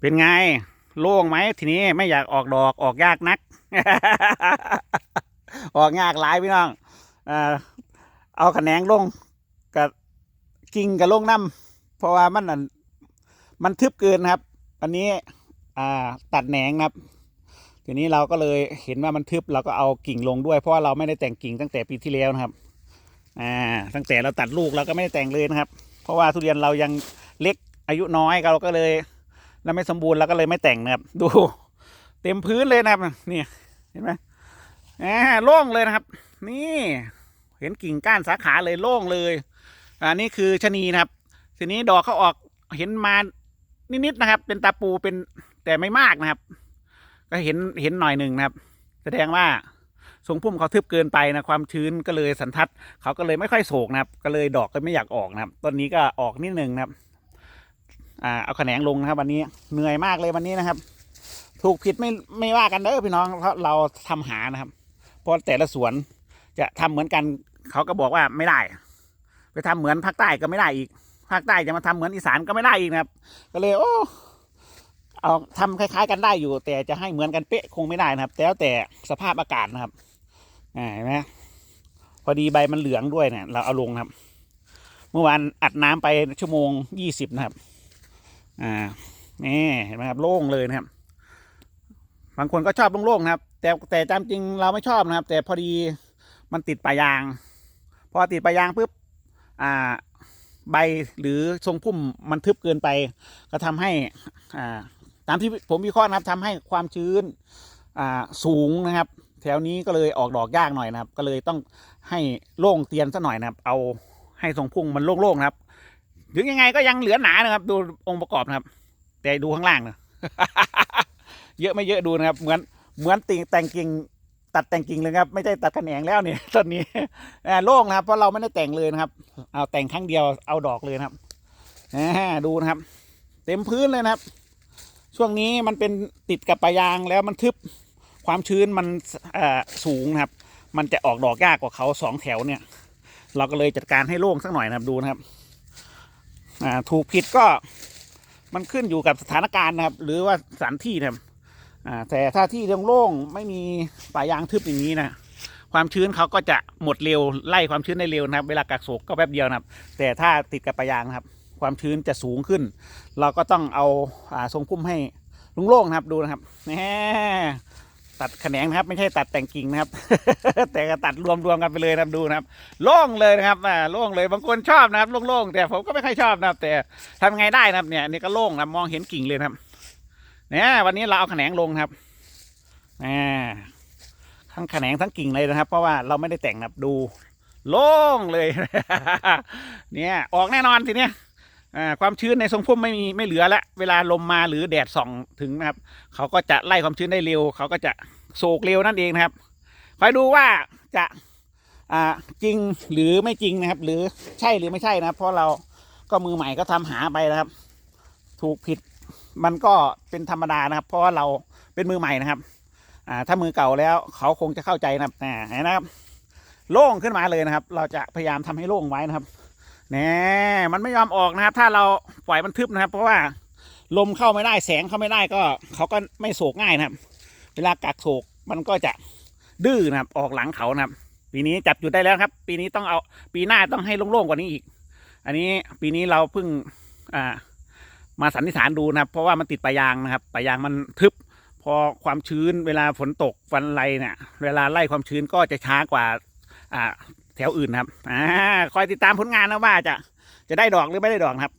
เป็นไง โล่งไหมทีนี้ไม่อยากออกดอกออกยากนัก ออกยากหลายพี่น้องเอาขแขนงลงกับกิ่งกับลงน้ำเพราะว่ามันมันทึบเกินครับ อันนี้ตัดแหนงครับทีนี้เราก็เลยเห็นว่ามันทึบเราก็เอากิ่งลงด้วย เพราะว่าเราไม่ได้แต่งกิ่งตั้งแต่ปีที่แล้วนะครับ อ่า ตั้งแต่เราตัดลูกเราก็ไม่ได้แต่งเลยนะครับ เพราะว่าทุเรียนเรายังเล็กอายุน้อยเราก็เลย เราไม่สมบูรณ์เราก็เลยไม่แต่งนะครับ ดูเต็มพื้นเลยนะครับนี่เห็นไหมอ่าโล่งเลยนะครับ นี่ เห็นกิ่งก้านสาขาเลยโล่งเลยอันนี้คือชะนีนะครับ ทีนี้ดอกเขาออกเห็นมานิดๆนะครับ เป็นตาปูเป็นแต่ไม่มากนะครับ ก็เห็นเห็นหน่อยหนึ่งนะครับ แสดงว่าทรงพุ่มเขาทึบเกินไปนะความชื้นก็เลยสันทัดเขาก็เลยไม่ค่อยโศกนะครับ ก็เลยดอกก็ไม่อยากออกนะครับต้นนี้ก็ออกนิดหนึ่งนะครับ อ่าเอาแขนงลงนะครับ วันนี้เหนื่อยมากเลยวันนี้นะครับ ถูกผิดไม่ไม่ว่ากันเด้อพี่น้องเพราะเราทำหานะครับเพราะแต่ละสวนจะทำเหมือนกันเขาก็บอกว่าไม่ได้ ไปทำเหมือนภาคใต้ก็ไม่ได้อีกภาคใต้จะมาทำเหมือนอีสานก็ไม่ได้อีกนะครับ ก็เลยโอ้เอาทำคล้ายๆ กันได้อยู่ แต่จะให้เหมือนกันเป๊ะคงไม่ได้นะครับแต่แล้วแต่สภาพอากาศนะครับเห็นไหมพอดีใบมันเหลืองด้วยเนี่ยเราเอาลงครับ เมื่อวานอัดน้ำไปชั่วโมงยี่สิบนะครับ อ่านี่เห็นไหมครับโล่งเลยนะครับ บางคนก็ชอบโล่งๆนะครับ แต่แต่ตามจริงเราไม่ชอบนะครับ แต่พอดีมันติดปลายยาง พอติดปลายยางปุ๊บอ่าใบหรือทรงพุ่มมันทึบเกินไป ก็ทำให้อ่าตามที่ผมวิเคราะห์นะครับทำให้ความชื้นอ่าสูงนะครับ แถวนี้ก็เลยออกดอกยากหน่อยนะครับ ก็เลยต้องให้โล่งเตียนซะหน่อยนะครับ เอาให้ทรงพุ่มมันโล่งๆนะครับ ถึงยังไงก็ยังเหลือหนานะครับ ดูองค์ประกอบนะครับ แต่ดูข้างล่างนะเยอะไม่เยอะดูนะครับ เหมือนเหมือนติงแต่งกิ่งตัดแต่งกิ่งเลยครับ ไม่ใช่ตัดแขนงแล้วเนี่ยต้นนี้โล่งนะครับ เพราะเราไม่ได้แต่งเลยนะครับ เอาแต่งครั้งเดียวเอาดอกเลยนะครับดูนะครับ เต็มพื้นเลยนะครับ ช่วงนี้มันเป็นติดกับปลายางแล้วมันทึบความชื้นมันสูงนะครับ มันจะออกดอกยากกว่าเขาสองแถวเนี่ย เราก็เลยจัดการให้โล่งสักหน่อยนะครับดูนะครับ อ่าถูกผิดก็มันขึ้นอยู่กับสถานการณ์นะครับ หรือว่าสถานที่นะครับอ่าแต่ถ้าที่โล่งๆไม่มีป่ายางทึบอย่างนี้นะความชื้นเขาก็จะหมดเร็วไล่ความชื้นได้เร็วนะครับ เวลากักโศกก็แป๊บเดียวนะครับ แต่ถ้าติดกับป่ายางนะครับ ความชื้นจะสูงขึ้น เราก็ต้องเอาอ่าทรงพุ่มให้โล่งๆนะครับดูนะครับแหม ตัดแขนงนะครับ ไม่ใช่ตัดแต่งกิ่งนะครับ แต่ก็ตัดรวมๆกันไปเลยนะครับดูนะครับโล่งเลยนะครับอ่าโล่งเลยบางคนชอบนะครับโล่งๆแต่ผมก็ไม่ค่อยชอบนะครับ แต่ทำยังไงได้นะครับเนี่ยนี่ก็โล่งนะมองเห็นกิ่งเลยนะครับเนี่ยวันนี้เราเอาแขนงลงครับอ่าทั้งแขนงทั้งกิ่งเลยนะครับ เพราะว่าเราไม่ได้แต่งนะครับดู โล่งเลย เนี่ย ออกแน่นอนทีเนี้ยอ่ ความชื้นในทรงพุ่มไม่มีไม่เหลือแล้วเวลาลมมาหรือแดดส่องถึงนะครับ เขาก็จะไล่ความชื้นได้เร็ว เขาก็จะโศกเร็วนั่นเองนะครับคอยดูว่าจะาจริงหรือไม่จริงนะครับ หรือใช่หรือไม่ใช่นะครับ เพราะเราก็มือใหม่ก็ทำหาไปนะครับ ถูกผิดมันก็เป็นธรรมดานะครับ เพราะว่าเราเป็นมือใหม่นะครับ อ่าถ้ามือเก่าแล้วเขาคงจะเข้าใจนะครับอ่าเห็นะครับ โล่งขึ้นมาเลยนะครับ เราจะพยายามทำให้โล่งไว้นะครับ แน่มันไม่ยอมออกนะครับ ถ้าเราปล่อยมันทึบนะครับ เพราะว่าลมเข้าไม่ได้แสงเข้าไม่ได้ก็เขาก็ไม่โศกง่ายนะครับ เวลากักโศกมันก็จะดื้อนะครับออกหลังเขานะครับ ปีนี้จับจุดได้แล้วครับ ปีนี้ต้องเอาปีหน้าต้องให้โล่งๆกว่านี้อีก อันนี้ปีนี้เราเพิ่งอ่ามาสันนิษฐานดูนะครับ เพราะว่ามันติดปลายางนะครับปลายางมันทึบ พอความชื้นเวลาฝนตกฟันไรเนี่ย เวลาไล่ความชื้นก็จะช้ากว่าอ่า แถวอื่นนะครับอ่าคอยติดตามผลงานนะว่าจะจะได้ดอกหรือไม่ได้ดอกครับ